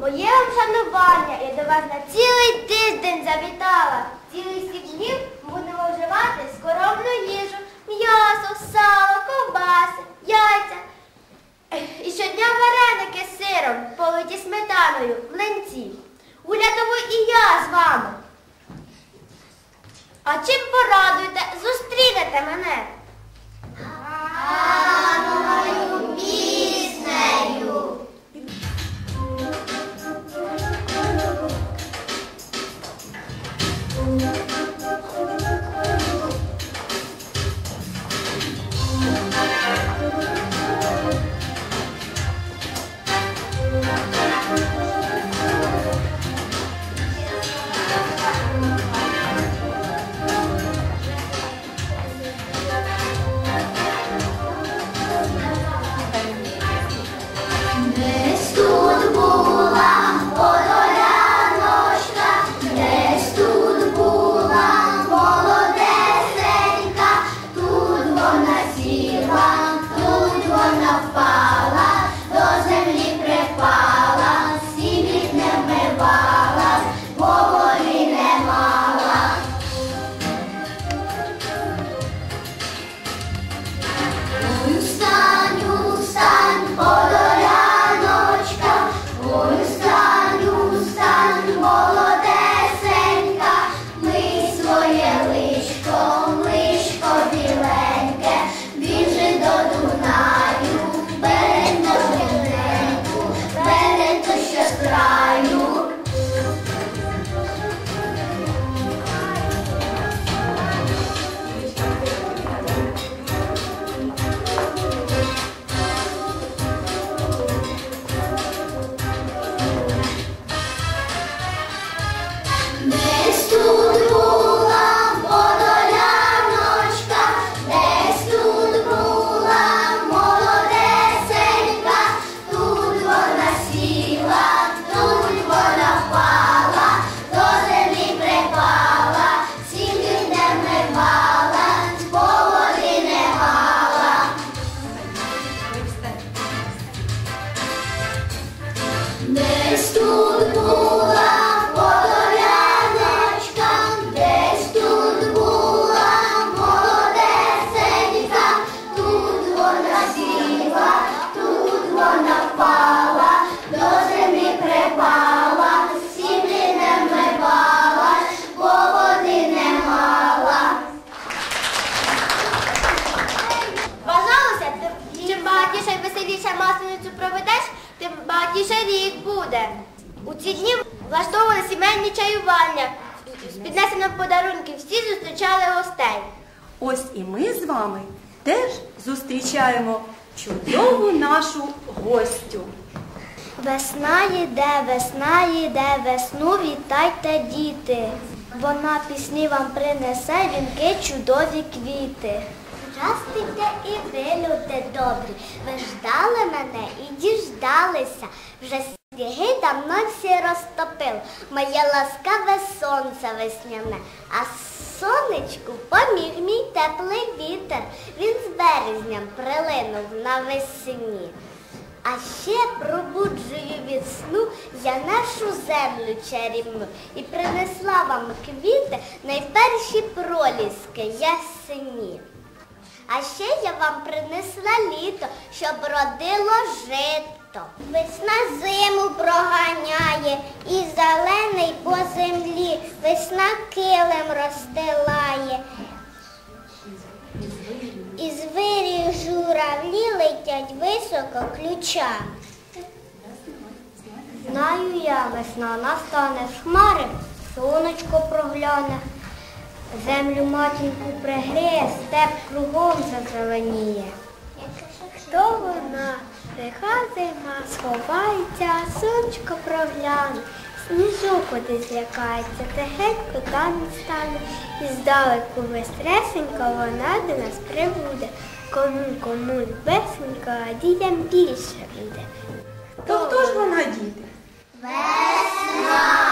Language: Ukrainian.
Моє вам шанування, я до вас на цілий тиждень завітала. Цілий сім днів будемо вживати скоромну їжу, м'ясо, сало, ковбаси, яйця. І щодня вареники з сиром, политі сметаною, млинці. Гулятову і я з вами. А чим порадуєте, зустрінете мене? Thank you. Вона сіла, тут вона впала, до землі припала, сім'ї не вмивала, бо води не мала. Бажалося, чим багатіше і веселіше масленицю проведеш, тим багатіше рік буде. У ці дні влаштовували сімейні чаювання. З піднесенням подарунків всі зустрічали гостей. Ось і ми з вами теж зустрічаємо чудову нашу гостю. Весна йде, весна йде, весну вітайте, діти. Вона пісні вам принесе вінки чудові квіти. Здрастуйте і ви, люди добрі. Ви ждали мене і діждалися. Вже сніги давно всі розтопив. Моє ласкаве сонце весняне, а сонечку поміг мій теплий вітер. Він з березням прилинув навесні. А ще пробуджую від сну я нашу землю чарівну і принесла вам квіти найперші проліски ясені. А ще я вам принесла літо, щоб родило жито. Весна зиму проганяє і зелений по землі, весна килим розстилає. Журавлі високо ключами. Знаю я, весна настане з хмари, сонечко прогляне, землю матінку пригриє, степ кругом зазеленіє. Хто вона? Тиха зима сховається, сонечко прогляне, сніжок кудись лякається, тихенько танець стане, і здалеку вестресенько вона до нас прибуде. Кому кому весенько, а дітям більше буде. То хто ж вона, діти? Весна,